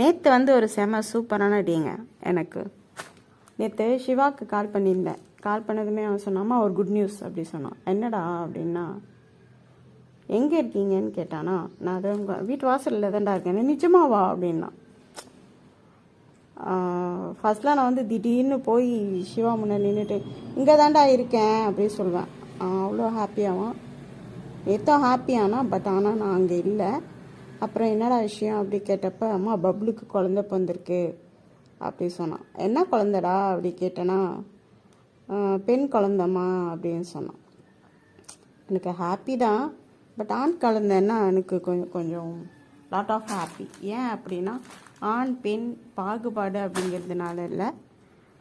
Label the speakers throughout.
Speaker 1: நேற்று வந்து ஒரு செம சூப்பரான டேங்க எனக்கு. நேற்று சிவாக்கு கால் பண்ணியிருந்தேன். கால் பண்ணதுமே அவன் சொன்னாமா ஒரு குட் நியூஸ் அப்படி சொன்னான். என்னடா? அப்படின்னா எங்கே இருக்கீங்கன்னு கேட்டானா நான் அதை உங்கள் வீட்டு வாசலில் தான்டா இருக்கேன். நிஜமாவா அப்படின்னா. ஃபஸ்ட்லாம் நான் வந்து திடீர்னு போய் சிவா முன்னே நின்றுட்டு இங்கே தாண்டா இருக்கேன் அப்படி சொல்வேன். அவ்வளோ ஹாப்பியாவான் எத்தோ ஹாப்பியானா பட் ஆனால் நான் அங்கே இல்லை. அப்புறம் என்னடா விஷயம் அப்படி கேட்டப்ப அம்மா பப்ளுக்கு குழந்த பிறந்திருக்கு. அப்படி சொன்னான். என்ன குழந்தடா? அப்படி கேட்டேன்னா பெண் குழந்தம்மா. அப்படின்னு சொன்னான். எனக்கு ஹாப்பி தான் பட் ஆண் குழந்தைன்னா எனக்கு கொஞ்சம் கொஞ்சம் லாட் ஆஃப் ஹாப்பி ஏன் அப்படின்னா ஆண் பெண் பாகுபாடு அப்படிங்கிறதுனால இல்லை.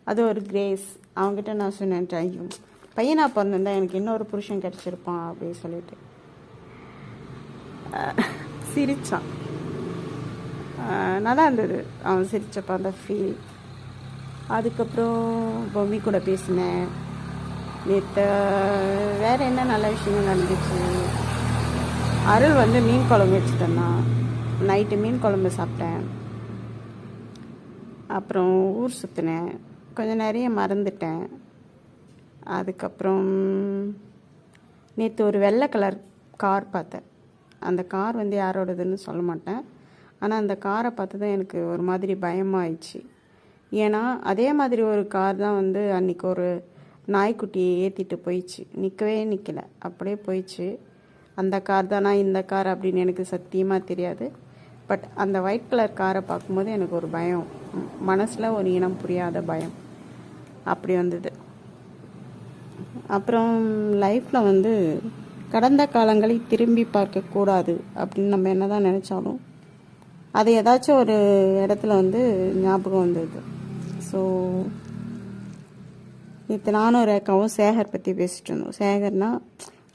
Speaker 1: அது ஒரு கிரேஸ் அவங்ககிட்ட நான் சொன்னேன் ஐயோ பையனாக பிறந்திருந்தா எனக்கு இன்னொரு புருஷன் கிடச்சிருப்பான் அப்படின்னு சொல்லிட்டு. சிரித்தான் நல்லா இருந்தது. அவன் சிரிச்சப்ப அந்த ஃபீல் அதுக்கப்புறம் பொம்மி கூட பேசினேன். நேற்று வேறு என்ன நல்ல விஷயங்கள் நடந்துச்சு? அருள் வந்து மீன் குழம்பு வச்சு நைட்டு மீன் குழம்பு சாப்பிட்டேன். அப்புறம் ஊர் சுற்றினேன் கொஞ்சம் நிறைய மறந்துட்டேன். அதுக்கப்புறம் நேற்று ஒரு வெள்ளை கலர் கார் பார்த்தேன். அந்த கார் வந்து யாரோடதுன்னு சொல்ல மாட்டேன். ஆனால் அந்த காரை பார்த்து தான் எனக்கு ஒரு மாதிரி பயமாயிடுச்சு. ஏன்னா அதே மாதிரி ஒரு கார் தான் வந்து அன்றைக்கி ஒரு நாய்க்குட்டியை ஏற்றிட்டு போயிடுச்சு. நிற்கவே நிற்கல அப்படியே போயிடுச்சு. அந்த கார் தானா இந்த கார் அப்படின்னு எனக்கு சத்தியமாக தெரியாது. பட் அந்த ஒயிட் கலர் காரை பார்க்கும்போது எனக்கு ஒரு பயம். மனசில் ஒரு இனம் புரியாத பயம். அப்படி வந்தது. அப்புறம் லைஃப்பில் வந்து கடந்த காலங்களை திரும்பி பார்க்கக்கூடாது அப்படின்னு நம்ம என்ன தான் நினச்சாலும். அது ஏதாச்சும் ஒரு இடத்துல வந்து ஞாபகம் வந்தது. ஸோ நேற்று நானும் ரேக்காவும் சேகர் பற்றி பேசிகிட்டு இருந்தோம். சேகர்னால்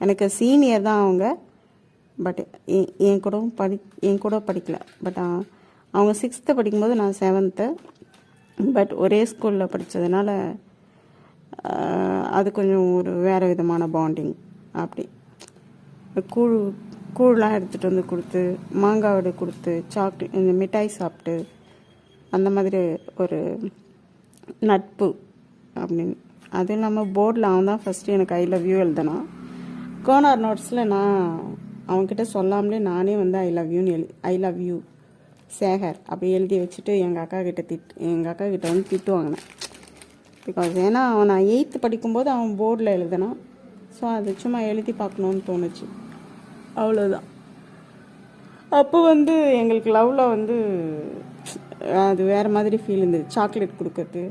Speaker 1: எனக்கு சீனியர் தான் அவங்க. பட் என் கூடவும் படி என் கூட படிக்கல. பட் அவங்க சிக்ஸ்த்து படிக்கும்போது நான் செவன்த்து பட் ஒரே ஸ்கூலில் படித்ததுனால அது கொஞ்சம் ஒரு வேறு விதமான பாண்டிங் அப்படி. கூழ் கூழ்லாம் எடுத்துகிட்டு வந்து கொடுத்து மாங்காய் வடை கொடுத்து சாக்லேட் இந்த மிட்டாய் சாப்பிட்டு அந்த மாதிரி ஒரு நட்பு அப்படின்னு. அதுவும் இல்லாமல் போர்டில் அவன் தான் ஃபஸ்ட்டு எனக்கு ஐ லவ் யூ எழுதினான் கோனார் நோட்ஸில் நான் அவன்கிட்ட சொல்லாமலே நானே வந்து ஐ லவ் யூன்னு எழு ஐ லவ் யூ சேகர் அப்படி எழுதி வச்சுட்டு எங்கள் அக்கா கிட்ட திட் எங்கள் அக்கா கிட்ட வந்து திட்டு வாங்கினேன் பிகாஸ் ஏன்னா அவன் நான் எயித்து படிக்கும்போது அவன் போர்டில் எழுதினான் ஸோ அது சும்மா எழுதி பார்க்கணுன்னு தோணுச்சு. அவ்வளோதான் அப்போ வந்து எங்களுக்கு லவ்வில் வந்து அது வேறு மாதிரி ஃபீல் இருந்தது. சாக்லேட் கொடுக்கறது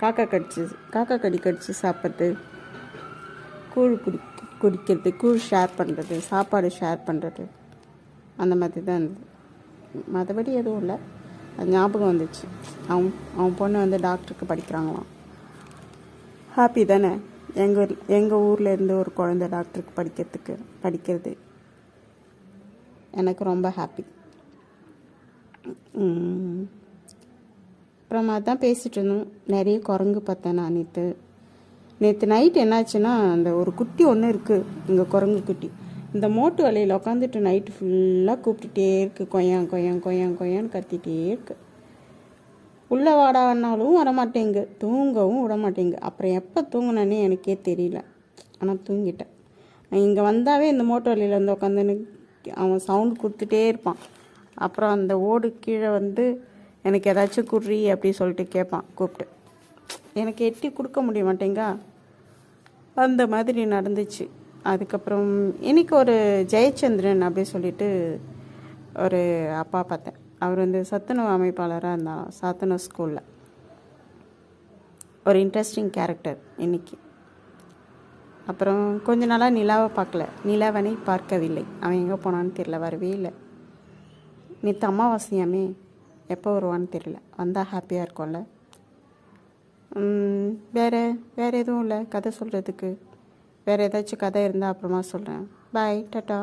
Speaker 1: காக்கா கடிச்சு காக்கா கடி கடிச்சு சாப்பிட்றது கூழ் குடி குடிக்கிறது கூழ் ஷேர் பண்ணுறது சாப்பாடு ஷேர் பண்ணுறது அந்த மாதிரி தான் இருந்தது. மற்றபடி எதுவும் இல்லை. அது ஞாபகம் வந்துச்சு. அவன் அவன் பொண்ணு வந்து டாக்டருக்கு படிக்கிறாங்களாம். ஹாப்பி தானே? எங்கள் எங்கள் ஊரில் இருந்து ஒரு குழந்தை டாக்டருக்கு படிக்கிறதுக்கு படிக்கிறது. எனக்கு ரொம்ப ஹாப்பி அப்புறமா தான் பேசிகிட்டு இருந்தோம். நிறைய குரங்கு பார்த்தேன் நான் நேற்று நேற்று நைட் என்னாச்சுன்னா அந்த ஒரு குட்டி ஒன்று இருக்குது இங்கே குரங்கு குட்டி. இந்த மோட்டு வலையில் உட்காந்துட்டு நைட்டு ஃபுல்லாக கூப்பிட்டுட்டே இருக்கு. கொய்யான் கொய்யான் கொய்யான் கொய்யான்னு கத்திட்டே இருக்குது உள்ளே வாடான்னாலும் வரமாட்டேங்கு. தூங்கவும் விட மாட்டேங்கு அப்புறம் எப்போ தூங்கினேன்னு எனக்கே தெரியல. ஆனால் தூங்கிட்டேன். இங்கே வந்தாவே இந்த மோட்டர் வழியில் வந்து உட்காந்துன்னு அவன் சவுண்ட் கொடுத்துட்டே இருப்பான். அப்புறம் அந்த ஓடு கீழே வந்து எனக்கு ஏதாச்சும் குர்ரி அப்படி சொல்லிட்டு கேட்பான் கூப்பிட்டு. எனக்கு எட்டி கொடுக்க முடிய மாட்டேங்கா. அந்த மாதிரி நடந்துச்சு. அதுக்கப்புறம் இன்னைக்கு ஒரு ஜெயச்சந்திரன் அப்படி சொல்லிட்டு ஒரு அப்பா பார்த்தேன். அவர் வந்து சத்துணவு அமைப்பாளராக இருந்தாலும் சத்துணவு ஸ்கூலில் ஒரு இன்ட்ரெஸ்டிங் கேரக்டர் இன்னைக்கு. அப்புறம் கொஞ்ச நாளாக நிலாவை பார்க்கல. நிலாவனை பார்க்கவில்லை. அவன் எங்கே போனான்னு தெரியல. வரவே இல்லை. நேற்று அமாவாசையாமே எப்போ வருவான்னு தெரியல. வந்தால் ஹாப்பியாக இருக்கும்ல. வேறு வேறு எதுவும் இல்லை. கதை சொல்கிறதுக்கு வேற ஏதாச்சும் கதை இருந்தால் அப்புறமா சொல்கிறேன் பாய் டட்டா